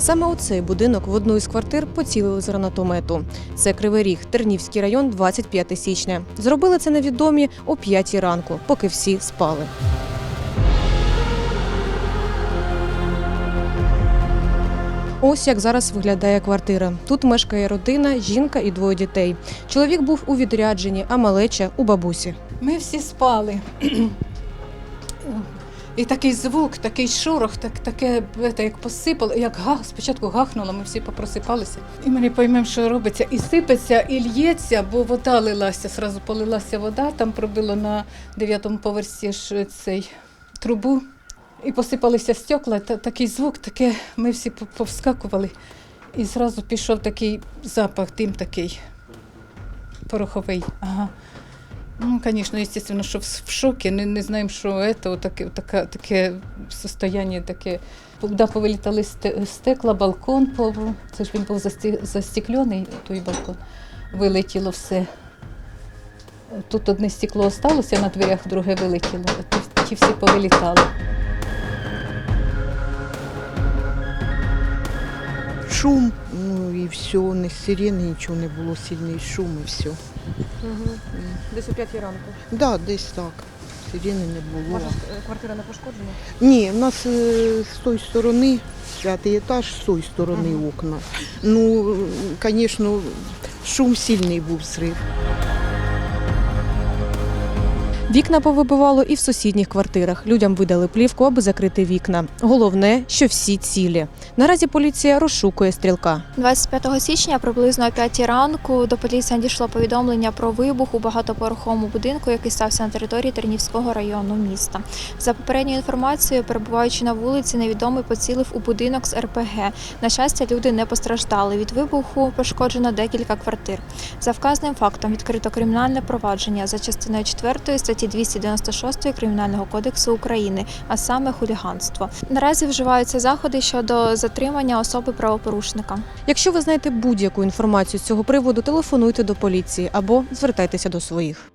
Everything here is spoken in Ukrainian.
Саме у цей будинок в одну із квартир поцілили з гранатомету. Це Кривий Ріг, Тернівський район, 25 січня. Зробили це невідомі о 5 ранку, поки всі спали. Ось як зараз виглядає квартира. Тут мешкає родина, жінка і двоє дітей. Чоловік був у відрядженні, а малеча у бабусі. Ми всі спали. І такий звук, такий шорох, так, таке як посипало, як гах, спочатку гахнуло, ми всі попросипалися. І ми не поймемо, що робиться. І сипеться, і л'ється, бо вода лилася, зразу полилася вода, там пробило на дев'ятому поверсі ж цей трубу. І посипалися стекла, та, такий звук, таке, ми всі по- повскакували. І зразу пішов такий запах, дим такий пороховий. Ага. Ну, звісно, звісно, що в шокі, не, не знаємо, що це, таке, таке, таке состояние, таке. Да, повилітали стекла, балкон, це ж він був застеклений, той балкон. Вилетіло все. Тут одне стекло осталося на дверях, друге вилетіло, ті всі повилітали. Шум, ну і все, не сирени, нічого не було, сильний шум і все. Десь о 5 ранку. Да, десь так. Сирени не було. квартира не пошкоджена? Ні, в нас е, з тої сторони, п'ятий етаж, з тої сторони окна. Ну, звісно, шум сильний був зрив. Вікна повибивало і в сусідніх квартирах. Людям видали плівку, аби закрити вікна. Головне, що всі цілі. Наразі поліція розшукує стрілка. 25 січня приблизно о 5 ранку до поліції надійшло повідомлення про вибух у багатоповерховому будинку, який стався на території Тернівського району міста. За попередньою інформацією, перебуваючи на вулиці, невідомий поцілив у будинок з РПГ. На щастя, люди не постраждали. Від вибуху пошкоджено декілька квартир. За вказаним фактом відкрито кримінальне провадження за частиною 4 статті 296 Кримінального кодексу України, а саме хуліганство. Наразі вживаються заходи щодо затримання особи правопорушника. Якщо ви знаєте будь-яку інформацію з цього приводу, телефонуйте до поліції або звертайтеся до своїх.